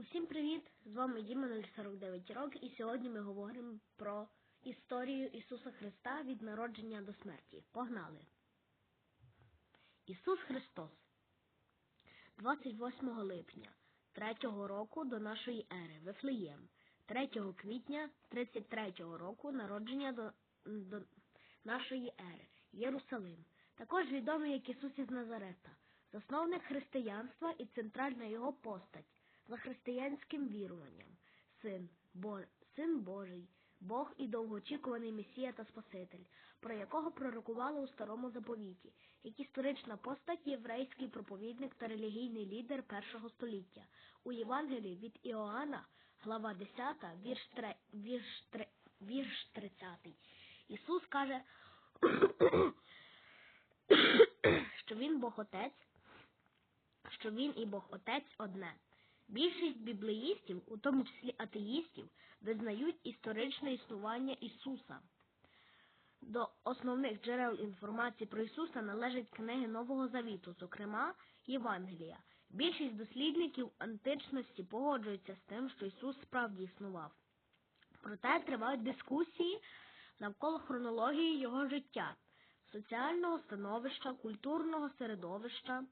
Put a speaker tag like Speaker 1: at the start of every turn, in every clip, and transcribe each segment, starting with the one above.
Speaker 1: Усім привіт! З вами Діма 049 років і сьогодні ми говоримо про історію Ісуса Христа від народження до смерті. Погнали! Ісус Христос 28 липня 3-го року до нашої ери Вифлеєм 3 квітня 33 року народження до, до нашої ери Єрусалим. Також відомий як Ісус із Назарета, засновник християнства і центральна його постать за християнським віруванням, син, Бо... син Божий, Бог і довгоочікуваний Месія та Спаситель, про якого пророкували у старому заповіті, як історична постать єврейський проповідник та релігійний лідер першого століття. У Євангелії від Іоанна, глава 10, вірш, 3, вірш, 3, вірш 30. Ісус каже, що він Бог Отець, що він і Бог Отець одне. Більшість біблеїстів, у тому числі атеїстів, визнають історичне існування Ісуса. До основних джерел інформації про Ісуса належать книги Нового Завіту, зокрема Євангелія. Більшість дослідників античності погоджуються з тим, що Ісус справді існував. Проте тривають дискусії навколо хронології Його життя, соціального становища, культурного середовища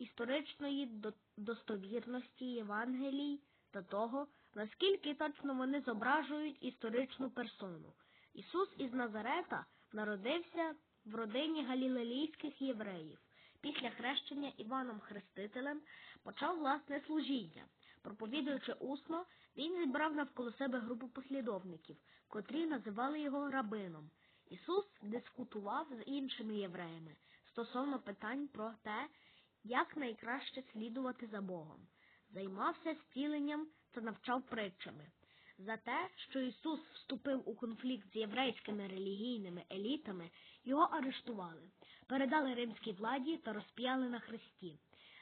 Speaker 1: історичної достовірності Євангелій та того, наскільки точно вони зображують історичну персону. Ісус із Назарета народився в родині галілеїйських євреїв. Після хрещення Іваном Хрестителем почав власне служіння. Проповідуючи усно, він зібрав навколо себе групу послідовників, котрі називали його рабином. Ісус дискутував з іншими євреями стосовно питань про те, як найкраще слідувати за Богом, займався зціленням та навчав притчами. За те, що Ісус вступив у конфлікт з єврейськими релігійними елітами, його арештували, передали римській владі та розп'яли на хресті.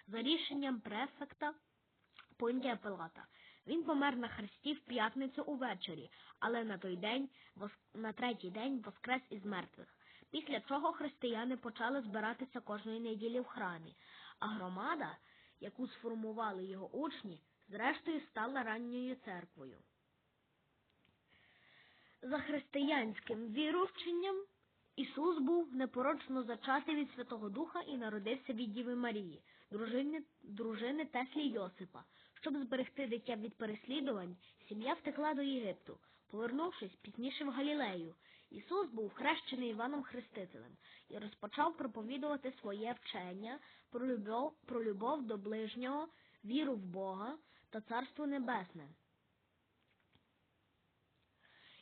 Speaker 1: За рішенням префекта Понтія Пилата. Він помер на хресті в п'ятницю увечері, але на той день, на третій день воскрес із мертвих. Після чого християни почали збиратися кожної неділі в храмі, а громада, яку сформували його учні, зрештою стала ранньою церквою. За християнським вірувченням Ісус був непорочно зачатий від Святого Духа і народився від Діви Марії, дружини, дружини Теслі Йосипа. Щоб зберегти дитя від переслідувань, сім'я втекла до Єгипту, повернувшись пізніше в Галілею. Ісус був хрещений Іваном Хрестителем і розпочав проповідувати своє вчення про любов, про любов до ближнього, віру в Бога та Царство Небесне.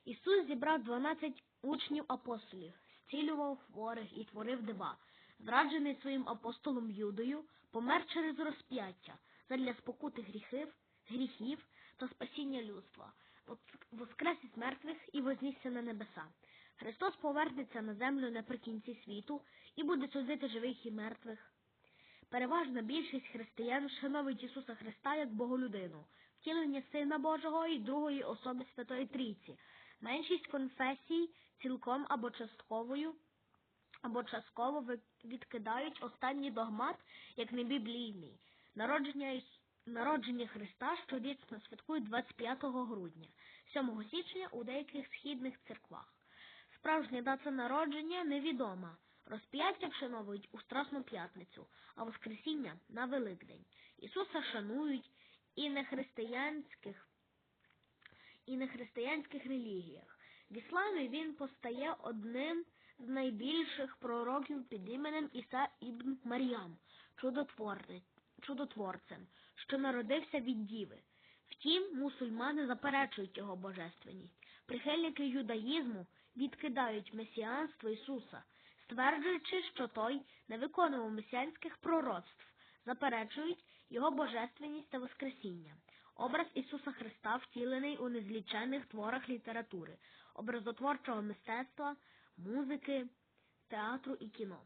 Speaker 1: Ісус зібрав 12 учнів апостолів, зцілював хворих і творив дива. Зраджений своїм апостолом Юдою, помер через розп'яття задля спокути гріхів, гріхів та спасіння людства, і на небеса. Христос повернеться на землю наприкінці світу і буде судити живих і мертвих. Переважна більшість християн шановить Ісуса Христа як Боголюдину, втілення Сина Божого і другої особи Святої Трійці. Меншість конфесій цілком або частковою, або частково відкидають останній догмат як небіблійний. Народження Народження Христа щорічно святкують 25 грудня, 7 січня у деяких східних церквах. Справжня дата народження невідома. Розп'яття вшановують у Страсну п'ятницю, а Воскресіння на Великдень. Ісуса шанують і на християнських і на християнських релігіях. В ісламі він постає одним з найбільших пророків під іменем Іса Ібн Мар'ям, чудотворцем, що народився від Діви. Втім, мусульмани заперечують його божественність. Прихильники юдаїзму відкидають месіанство Ісуса, стверджуючи, що той не виконував месіанських пророцтв, заперечують його божественність та Воскресіння. Образ Ісуса Христа втілений у незліченних творах літератури, образотворчого мистецтва, музики, театру і кіно.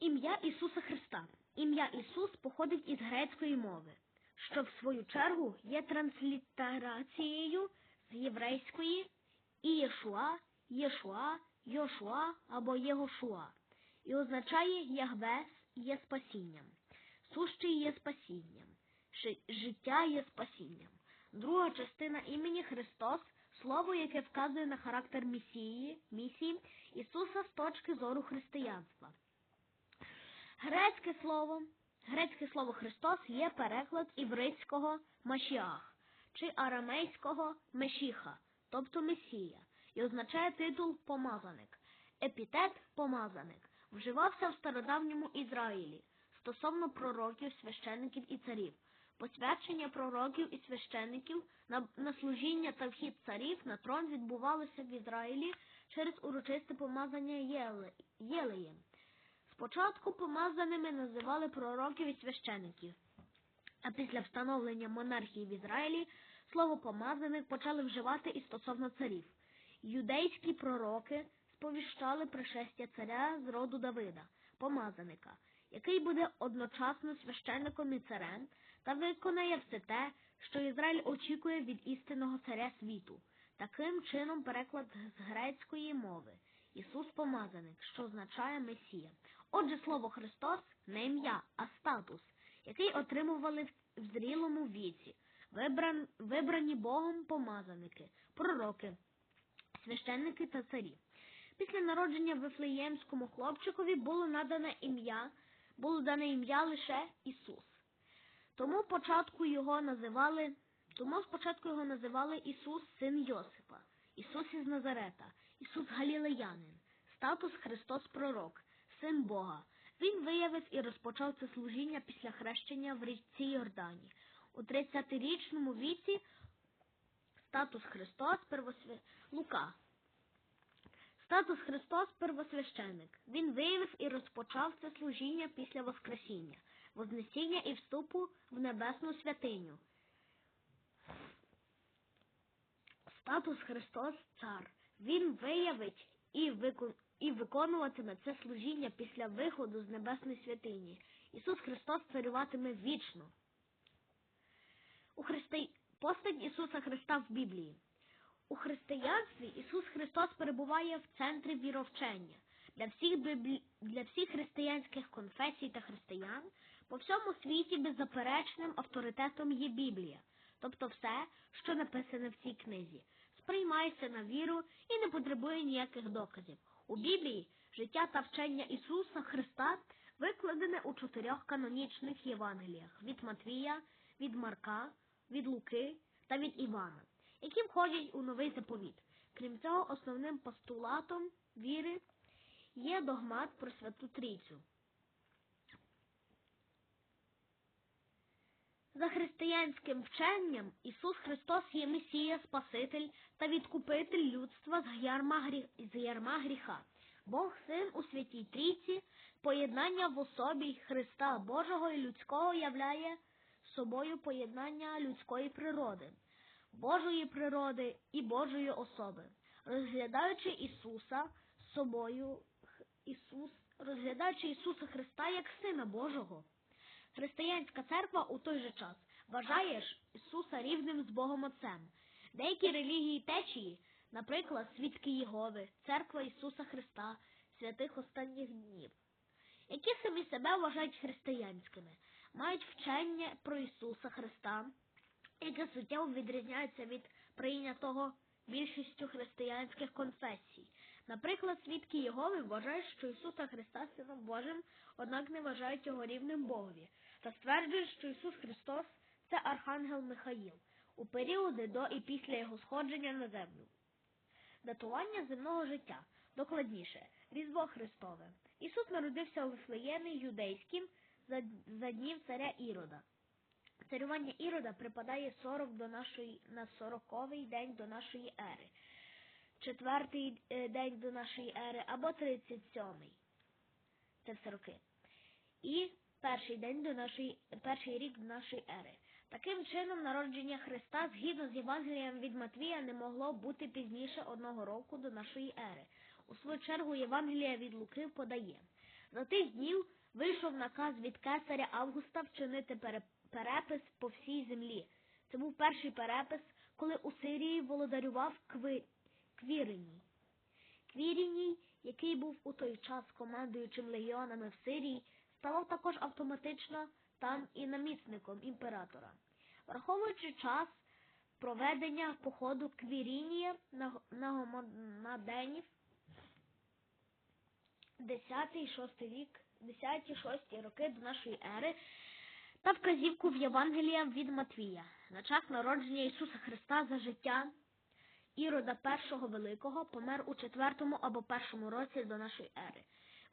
Speaker 1: Ім'я Ісуса Христа. Ім'я Ісус походить із грецької мови, що в свою чергу є транслітерацією з єврейської Ієшуа, Єшуа, Йошуа або Єгошуа і означає Ягвес є спасінням, сущий є спасінням. Життя є спасінням. Друга частина імені Христос слово, яке вказує на характер місії, місії Ісуса з точки зору християнства. Грецьке слово, грецьке слово Христос є переклад івритського Машіах чи арамейського Мешіха, тобто Месія, і означає титул помазаник. Епітет помазаник вживався в стародавньому Ізраїлі стосовно пророків, священиків і царів. Посвячення пророків і священиків на, служіння та вхід царів на трон відбувалося в Ізраїлі через урочисте помазання Єле, Єлеєм. Спочатку помазаними називали пророків і священиків, а після встановлення монархії в Ізраїлі слово помазаних почали вживати і стосовно царів. Юдейські пророки сповіщали пришестя царя з роду Давида, помазаника, який буде одночасно священником і царем та виконає все те, що Ізраїль очікує від істинного царя світу. Таким чином переклад з грецької мови Ісус помазаник, що означає Месія. Отже, слово Христос не ім'я, а статус, який отримували в- зрілому віці, вибран, вибрані Богом помазаники, пророки, священники та царі. Після народження Вифлеємському хлопчикові було надане ім'я, було дане ім'я лише Ісус. Тому початку його називали, тому спочатку його називали Ісус, син Йосипа, Ісус із Назарета, Ісус Галілеянин, статус Христос Пророк, син Бога. Він виявив і розпочав це служіння після хрещення в річці Йордані. У 30-річному віці статус Христос первосвя... Лука. Статус Христос первосвященик. Він виявив і розпочав це служіння після Воскресіння, Вознесіння і вступу в небесну святиню. Статус Христос цар. Він виявить і, викон... і виконуватиме це служіння після виходу з небесної святині. Ісус Христос царюватиме вічно. У Христи... Постать Ісуса Христа в Біблії. У християнстві Ісус Христос перебуває в центрі віровчення. Для всіх, біблі... для всіх християнських конфесій та християн по всьому світі беззаперечним авторитетом є Біблія, тобто все, що написане в цій книзі, сприймається на віру і не потребує ніяких доказів. У Біблії життя та вчення Ісуса Христа викладене у чотирьох канонічних Євангеліях від Матвія, від Марка, від Луки та від Івана які входять у новий заповіт. Крім цього, основним постулатом віри є догмат про Святу Трійцю. За християнським вченням Ісус Христос є Месія, Спаситель та відкупитель людства з ярма, з ярма гріха. Бог Син у Святій Трійці, поєднання в особі Христа Божого і людського являє собою поєднання людської природи. Божої природи і Божої особи, розглядаючи Ісуса собою, Ісус, розглядаючи Ісуса Христа як Сина Божого. Християнська церква у той же час вважає ж Ісуса рівним з Богом Отцем. Деякі релігії течії, наприклад, свідки Єгови, Церква Ісуса Христа, святих останніх днів, які самі себе вважають християнськими, мають вчення про Ісуса Христа, яке суттєво відрізняється від прийнятого більшістю християнських конфесій. Наприклад, свідки Єгови вважають, що Ісуса Христа Сином Божим, однак не вважають його рівним Богові, та стверджують, що Ісус Христос це Архангел Михаїл у періоди до і після його сходження на землю. Датування земного життя, докладніше, Різдво Христове. Ісус народився у Вифлеємі юдейським за, за днів царя Ірода. Царювання Ірода припадає 40 до нашої на 40-й день до нашої ери, четвертий е, день до нашої ери або 37-й. Це все роки. І перший день до нашої перший рік до нашої ери. Таким чином, народження Христа згідно з Євангелієм від Матвія не могло бути пізніше одного року до нашої ери. У свою чергу Євангелія від Луки подає. За тих днів вийшов наказ від кесаря Августа вчинити перепис по всій землі. Це був перший перепис, коли у Сирії володарював Кви... Квіриній. Квіріній, який був у той час командуючим легіонами в Сирії, ставав також автоматично там і намісником імператора. Враховуючи час проведення походу Квірінія на, г- на гомонаденів 10-6 вік, 10-6 роки до нашої ери та вказівку в Євангелія від Матвія на час народження Ісуса Христа за життя Ірода першого великого помер у четвертому або першому році до нашої ери.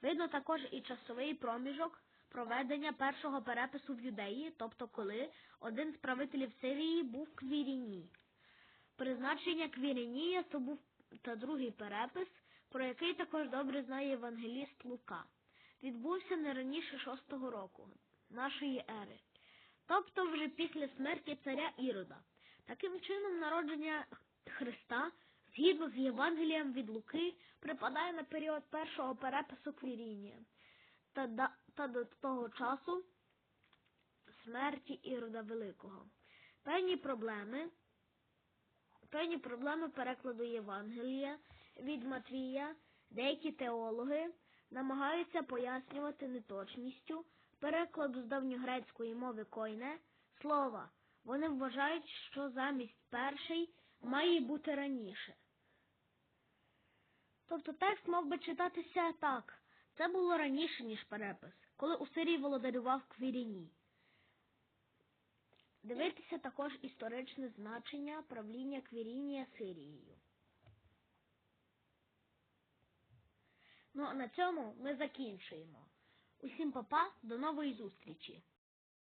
Speaker 1: Видно також і часовий проміжок проведення першого перепису в Юдеї, тобто коли один з правителів Сирії був Квіріній. Призначення Квірінія то був та другий перепис, про який також добре знає євангеліст Лука. Відбувся не раніше шостого року нашої ери, тобто вже після смерті царя Ірода. Таким чином, народження Христа, згідно з Євангелієм від Луки, припадає на період першого перепису Квірінія та, та до того часу смерті Ірода Великого. Певні проблеми, певні проблеми перекладу Євангелія від Матвія, деякі теологи намагаються пояснювати неточністю перекладу з давньогрецької мови койне слова. Вони вважають, що замість перший має бути раніше. Тобто текст мав би читатися так. Це було раніше, ніж перепис, коли у Сирії володарював Квіріні. Дивитися також історичне значення правління Квірінія Сирією. Ну, а на цьому ми закінчуємо. Усім папа, до нової зустрічі!